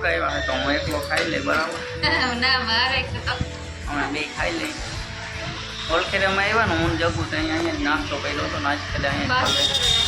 મગાવ્યા હે તો હું એકલો ખાઈ લઈ બરાબર? ના મારે હમણાં બે ખાઈ લઈ. ઓળખેરામાં આવ્યા ને હું જગું તો અહીંયા નાસ્તો કર્યો હતો ખેલે અહીંયા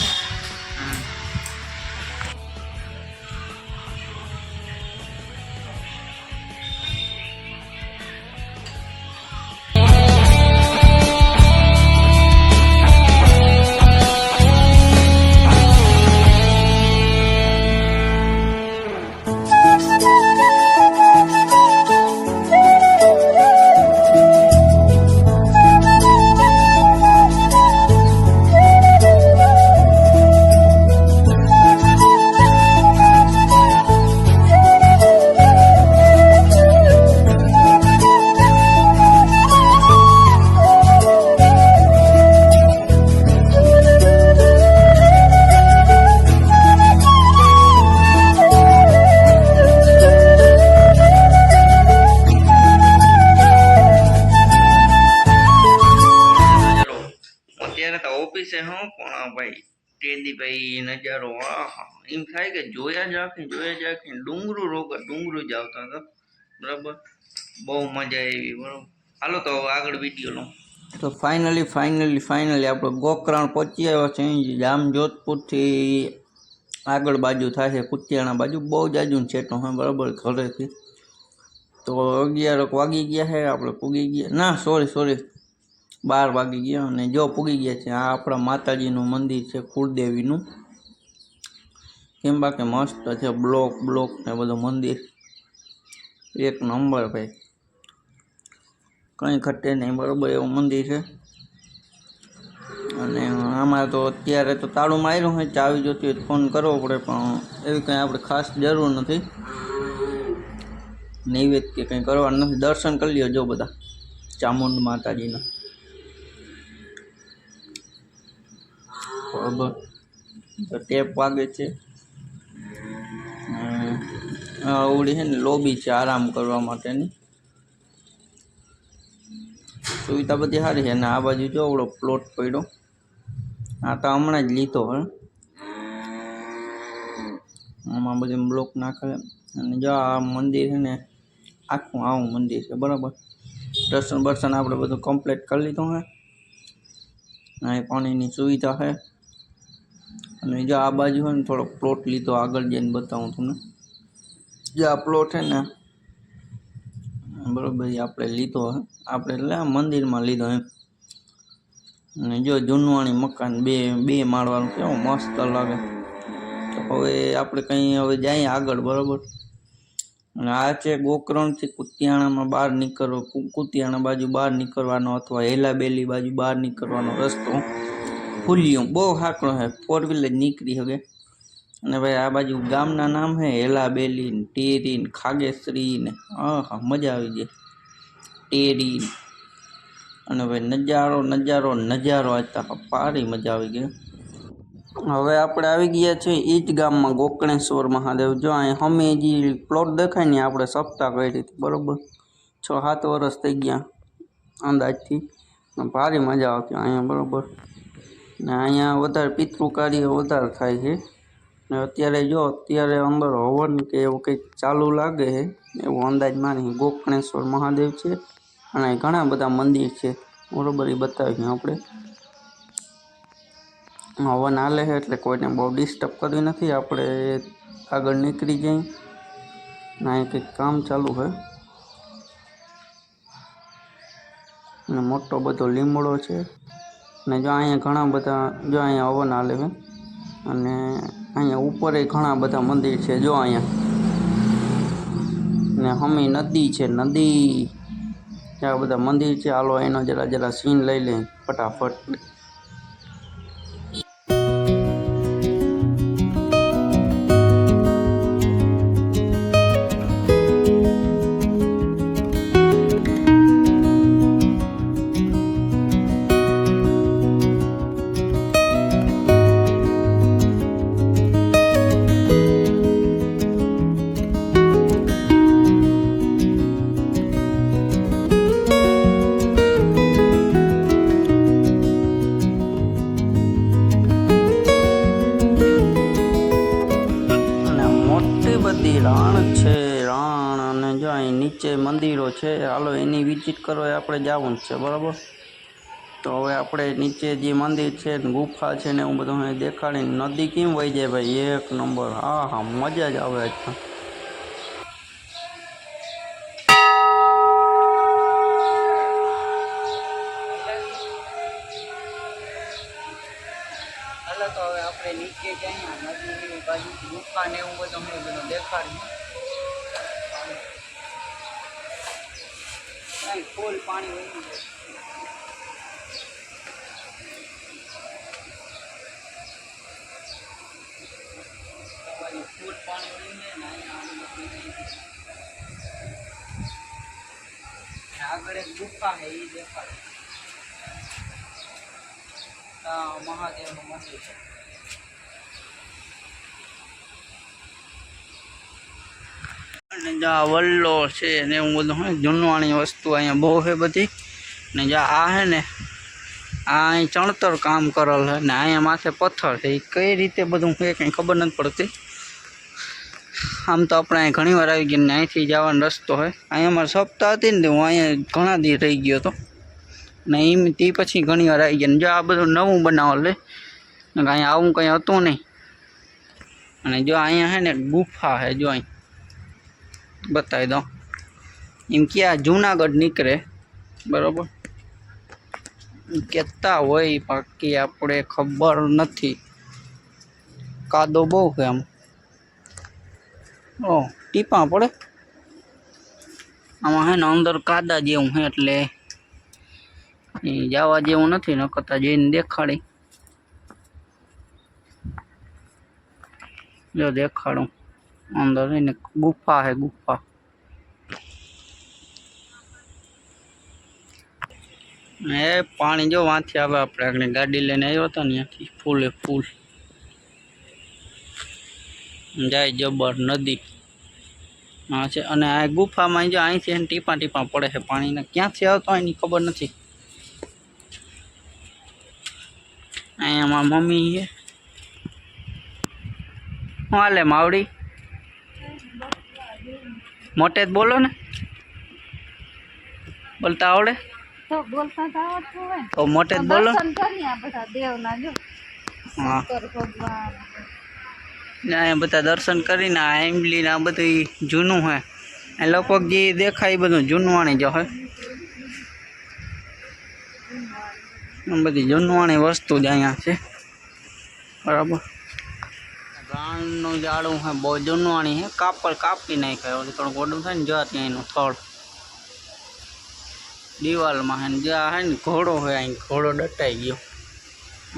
હું પણ ભાઈ તેદી ભાઈ નજારો આહા એમ થાય કે જોયા જ રાખી જોયા જ રાખી ડુંગરું રોગ, ડુંગરું જ આવતા હતા. બરાબર? બહુ મજા આવી, બરાબર? હાલો, તો હવે આગળ વીડિયો લો. તો ફાઇનલી ફાઇનલી ફાઇનલી આપણે ગોકરણ પહોંચી આવ્યા છે, અહીં જામ જોધપુરથી આગળ બાજુ થાય છે, કુતિયાણા બાજુ. બહુ જાજુ છે તો હા, બરાબર, ઘરેથી. તો અગિયાર વાગી ગયા છે, આપણે પૂગી ગયા. ના સોરી સોરી બાર વાગી ગયા અને જો પૂગી ગયા છે. આ આપણા માતાજીનું મંદિર છે, કુળદેવીનું. કેમ બાકી મસ્ત છે, બ્લોક બ્લોક ને બધું મંદિર. એક નંબર ભાઈ. કંઈ ઘટે નહીં, બરોબર, એવું મંદિર છે. અને આમાં તો અત્યારે તો તાળું માર્યું હોય, ચાવી જોતી હોય ફોન કરવો પડે, પણ એવી કંઈ આપણે ખાસ જરૂર નથી. નૈવેદ્ય કે કંઈ કરવાનું નથી. દર્શન કરી લ્યો જો બધા. ચામુંડ માતાજીના. બરોબર તો ટેપ વાગે છે. આવડી છે ને લોબી છે આરામ કરવા માટેની. સુવિધા બધી સારી છે અને આ બાજુ જો આવડો પ્લોટ પડ્યો. આ તો હમણાં જ લીધો હે. આમાં બધી બ્લોક નાખે. અને જો આ મંદિર છે ને, આખું આવું મંદિર છે, બરાબર. દર્શન બર્શન આપણે બધું કમ્પ્લીટ કરી લીધું હે. અહીં પાણીની સુવિધા છે અને જો આ બાજુ હોય ને થોડોક પ્લોટ લીધો, આગળ જઈને બતાવું તમને. જે આ પ્લોટ છે ને, બરોબર આપણે લીધો આપણે એટલે આ મંદિરમાં લીધો એમ. અને જો જૂનવાણી મકાન બે બે માળવાનું કેવું મસ્ત લાગે. તો હવે આપણે કંઈ હવે જઈએ આગળ, બરોબર? અને આ છે ગોકરણથી કુતિયાણામાં બહાર નીકળવો કુતિયાણા બાજુ બહાર નીકળવાનો અથવા હેલાબેલી બાજુ બહાર નીકળવાનો રસ્તો. ફૂલ્યું બહુ સાંકડો છે ફોર વ્હીલર નીકળી શકે અને ભાઈ આ બાજુ ગામના નામ છે હેલાબેલી ને ટેરી ને ખાગેશ્રી ને હા મજા આવી જાય ટેરી ને. અને ભાઈ નજારો નજારો નજારો આજ તો પારી મજા આવી ગઈ. હવે આપણે આવી ગયા છીએ ઈ જ ગામમાં ગોકર્ણેશ્વર મહાદેવ. જો અહીં હમે જે પ્લોટ દેખાય ને, આપણે સપ્તાહ કરી હતી, બરોબર? છ, સાત વર્ષ થઈ ગયા અંદાજથી. ને ભારી મજા આવતી અહીંયા, બરોબર? ને અહીંયા વધારે પિતૃ કાર્ય વધારે થાય છે. ને અત્યારે જો, અત્યારે અંદર હવન કે એવું કંઈક ચાલુ લાગે છે, એવું અંદાજ માની ગોકર્ણેશ્વર મહાદેવ છે. અને ઘણા બધા મંદિર છે, બરોબર એ બતાવીએ આપણે. હવન હાલે છે એટલે કોઈને બહુ ડિસ્ટર્બ કરવી નથી, આપણે આગળ નીકળી જઈએ. ને અહીં કંઈક કામ ચાલુ છે. અને મોટો બધો લીમડો છે. ને જો અહીંયા ઘણા બધા, જો અહીંયા હવન હાલે છે, અને અહીંયા ઉપર ઘણા બધા મંદિર છે, જો અહીંયા. ને હમી નદી છે, નદી. ત્યાં બધા મંદિર છે, હાલો એનો જરા જરા સીન લઈ લે, ફટાફટ. વિઝિટ કરો એ આપણે જ છે, બરાબર? તો હવે આપણે નીચે જે મંદિર છે ગુફા છે ને એવું બધું દેખાડીને નદી કેમ વહી જાય ભાઈ? એક નંબર. હા હા, મજા જ આવે આજ ફૂલ પાણી વહી જાય ફૂલ પાણી વહી આગળ એક ગુફા હે એ દેખાડે મહાદેવનું મંદિર છે. અને જ્યાં વલ્લો છે ને એવું બધું હોય જૂનવાણી વસ્તુ અહીંયા બહુ છે બધી. ને જ્યાં આ છે ને, આ અહીં ચણતર કામ કરેલ છે ને, અહીંયા માથે પથ્થર છે. એ કઈ રીતે બધું છે કંઈ ખબર નથી પડતી. આમ તો આપણે અહીં ઘણી વાર આવી ગયા ને અહીંથી જવાનો રસ્તો હોય અહીંયા મારે સપ્તાહ હતી ને હું અહીંયા ઘણા દી રહી ગયો હતો. ને એમ તે પછી ઘણી વાર આવી ગયા ને જો આ બધું નવું બનાવેલ ને અહીંયા આવું કંઈ હતું નહીં. અને જો અહીંયા છે ને ગુફા છે જો અહીં બતાવી દઉં. એમ કે આ જુનાગઢ નીકળે, બરાબર? કહેતા હોય, બાકી આપણે ખબર નથી. કાદો બહુ છે આમ. ઓ, ટીપા પડે? આમાં હે ને અંદર કાદા જેવું છે એટલે એ જવા જેવું નથી નકરતા જઈને દેખાડી. જો દેખાડું. અંદર એને ગુફા હે ગુફા એ પાણી જો વાંથી આવે આપણે આગળ ગાડી લઈને આવ્યો હતો ને ત્યાંથી ફૂલે ફૂલ. જાય જબર નદી. હા, છે. અને આ ગુફામાં જો અહીંથી એને ટીપા ટીપા પડે છે પાણીને. ક્યાંથી આવતો એની ખબર નથી. અહીંયા મારા મમ્મી છે. હાલે, માવડી? મોટે જ બોલો ને. બોલતા આવડે? તો બોલતા તો આવડતું હોય ને. તો મોટે જ બોલો. દેવના જો. હા. અહીંયા બધા દર્શન કરીને આ આંબલી આ બધું જૂનું હોય એ લોકો જે દેખાય એ બધું જૂનવાણી જ હોય. બધી જૂનવાણી વસ્તુ જ અહીંયા છે. બરાબર. ગાણનું જાડું હે, બહુ જૂનવાણી હે, કાપડ કાપી નાખાય ઓલું થોડું ગોડું થાય ને જ્યાં ત્યાં એનું થળ દિવાલમાં હે ને જ્યાં હે ને ઘોડો હોય અહીં, ઘોડો દટાઈ ગયો.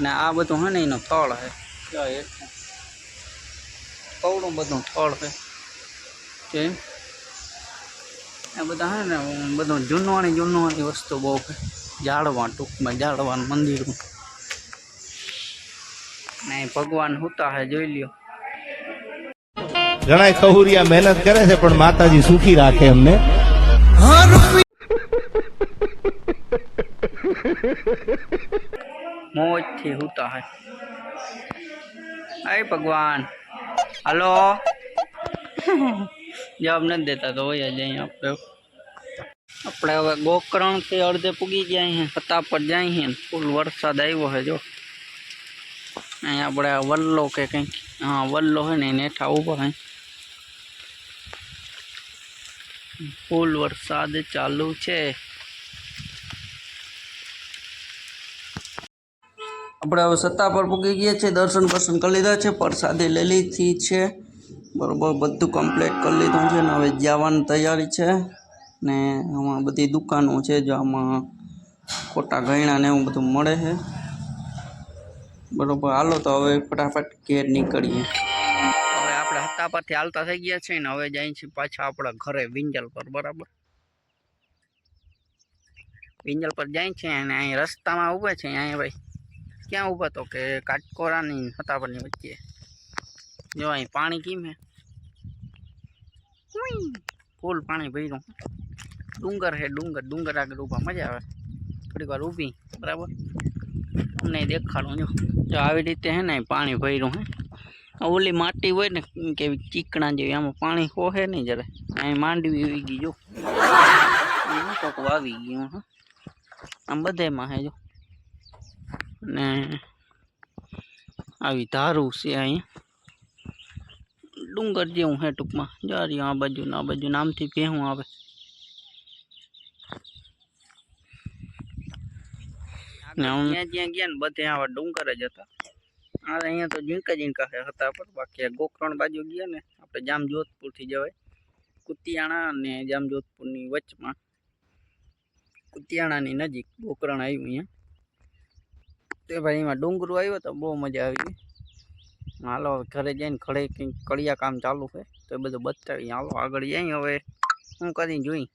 ને આ બધું હે ને એનો થળ હે. જ્યાં હેઠું કવડું બધું થળ છે તે આ બધા હે ને બધું જૂનવાણી જૂનવાણી વસ્તુ બહુ છે. ઝાડવા ટૂંકમાં ઝાડવાનું મંદિરમાં ને ભગવાન હુતા હે, જોઈ લ્યો. ઘણા ખહુરિયા મહેનત કરે છે, પણ માતાજી સુખી રાખે અમને મોજથી હુતા હે. અરે ભગવાન. હાલો. જવાબ નથી દેતા તો હોય જ અહીં આપણે. આપણે હવે ગોકરણથી અડધે પૂગી ગયા અહીં ફતાપટ જાય ને, ફૂલ વરસાદ આવ્યો છે જો. અહીં આપણે વલ્લો કે કંઈક, હા, વલ્લો હોય ને એને હેઠા ઊભા હે. ફૂલ વરસાદ ચાલુ છે. આપણે હવે સત્તા પર પૂકી ગયા છે દર્શન બર્શન કરી લીધા છે, પ્રસાદી લઈ લીધી છે. બરાબર, બધું કમ્પ્લીટ કરી લીધું છે ને હવે જવાની તૈયારી છે. ને આમાં બધી દુકાનો છે જો આમાં ખોટા ગયણા ને એવું બધું મળે છે. બરોબર, હાલો તો હવે ફટાફટ ઘેર નીકળીએ. હવે આપણે હત્તા પરથી હાલતા થઈ ગયા છે ને હવે જાય છે પાછા આપણા ઘરે વિંજલ પર બરાબર? વિંજલ પર જાય છે અને અહીં રસ્તામાં ઊભા છે અહીંયા ભાઈ. ક્યાં ઊભા તો કે કાટકોરાની હતાપરની વચ્ચે. જો અહીં પાણી કેમ હે? ઉઈ, ફૂલ પાણી ભર્યું. ડુંગર હે ડુંગર ડુંગર આગળ ઊભા મજા આવે. થોડીક વાર ઊભી બરાબર? અમને દેખાડું જો. જો આવી રીતે હે ને અહીં પાણી ભર્યું હે. આ ઓલી માટી હોય ને કેવી ચીકણા જેવી આમાં પાણી હોહે નહીં જરા. અહીં માંડવી આવી ગઈ જો. એમાં કોક વાવી ગયું હા. આમ બધામાં હે જો. ને આવી ધારું છે અહીંયા. ડુંગર જેવું હે ટૂંકમાં. જારી આ બાજુ ને આ બાજુ નામથી ભેહું આવે. ને આમ જ્યાં જ્યાં ગયા ને બધે આવા ડુંગર જ હતા. આ અહીંયા તો ઝીણકા ઝીણકા હતા પણ બાકી ગોકરણ બાજુ ગયા ને, આપણે જામજોધપુરથી જવાય. કુતિયાણા અને જામજોધપુરની વચમાં. કુતિયાણાની નજીક ગોકરણ આવ્યું અહીંયા. તે ભાઈ એમાં ડુંગરું આવ્યો તો બહુ મજા આવી હાલો ઘરે જઈને ખડે કંઈક કડિયા કામ ચાલુ છે, તો એ બધું બતાવી હાલો, આગળ જઈ હવે. હું કરી જોઈ?